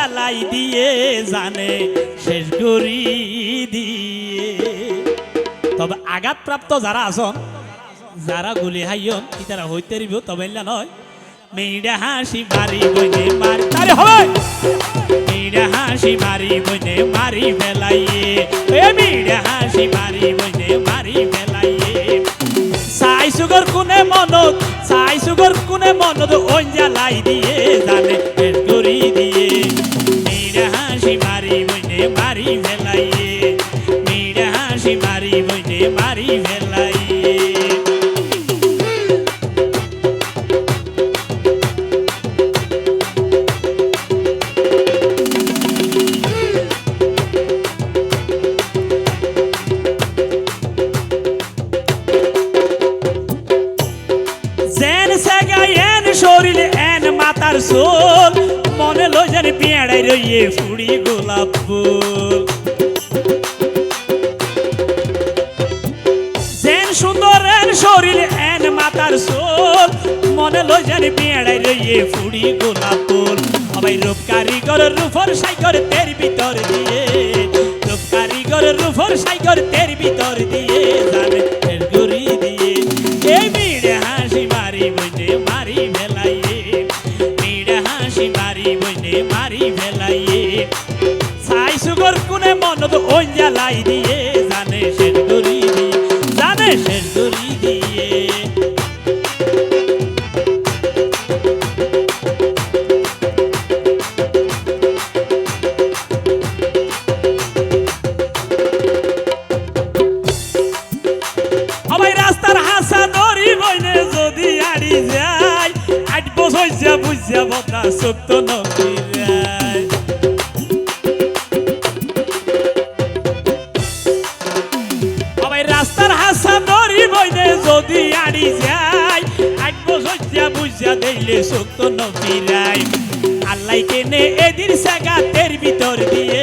জ্বালাই দিয়ে জানে, শেষ করি দিয়ে। তবে আঘাতপ্রাপ্ত যারা আছেন, যারা গুলি হাইয়ন, ইতারা হইতে রিব, তবে নয় মেয়েরা হাসি মারি বইনে মারি তারে হবে! মেয়েরা হাসি মারি বইনে মারি বেলাইয়ে মেয়েরা হাসি মারি বইনে মারি বেলাইয়ে সাই সুগর কোনে মনত সাই সুগর কোনে মনত ওই জ্বালাই দিয়ে জানে করি দিয়ে। হাসি মারি বইনে মারি বেলাইয়ে মেয়েরা হাসি মারি বইনে মারি এন শরীরে এন মাতার সোল। যেন পেয়াড়াই রইয়ে ফুড়ি গোলাপ ফুল জেন সুন্দর এন শরীরে এন মাতার সোল মনে লই যেন পেয়াড়াই রইয়ে ফুড়ি গোলাপ ফুল সবাই রূপ কারিগর রূপর সাইকর তের ভিতর দিয়ে রূপ কারিগর রূপর সাইকর তের ভিতর দিয়ে জানে বইনে মারি ভেলাইয়ে সাই সুগর কোনে মনত ওই জ্বালাই দিয়ে, জানে শেষ দরি জানে শেষ গড়ি বছর যা বুঝিয়া বদা সত্য নকিরায় সবাই রাস্তার হাসা দড়ি বইনে যদি আড়ি যায় আট বছর বুঝিয়া দিলে সত্য নকিরায় আল্লাহ কেনে এদির সাগাতের ভিতর দিয়ে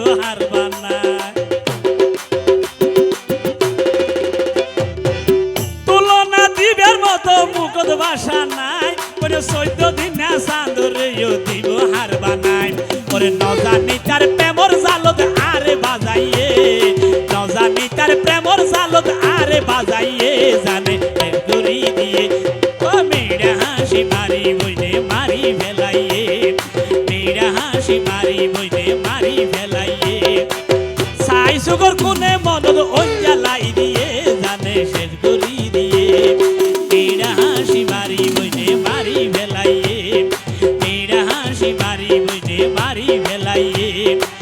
মুকুট বাসা নাই পরে চৈদ্দ দিন দিব হারবা নাই পরে নজানি তার প্রেমর জালত আরে বাজাইয়ে নজানি তার প্রেমর জালত আরে বাজাইয়ে, জানে দিয়ে হাসি মারি বইনে হাসি মারি ফেলাইয়ে। সাই সুগর কোনে মনত ওই মেয়েরা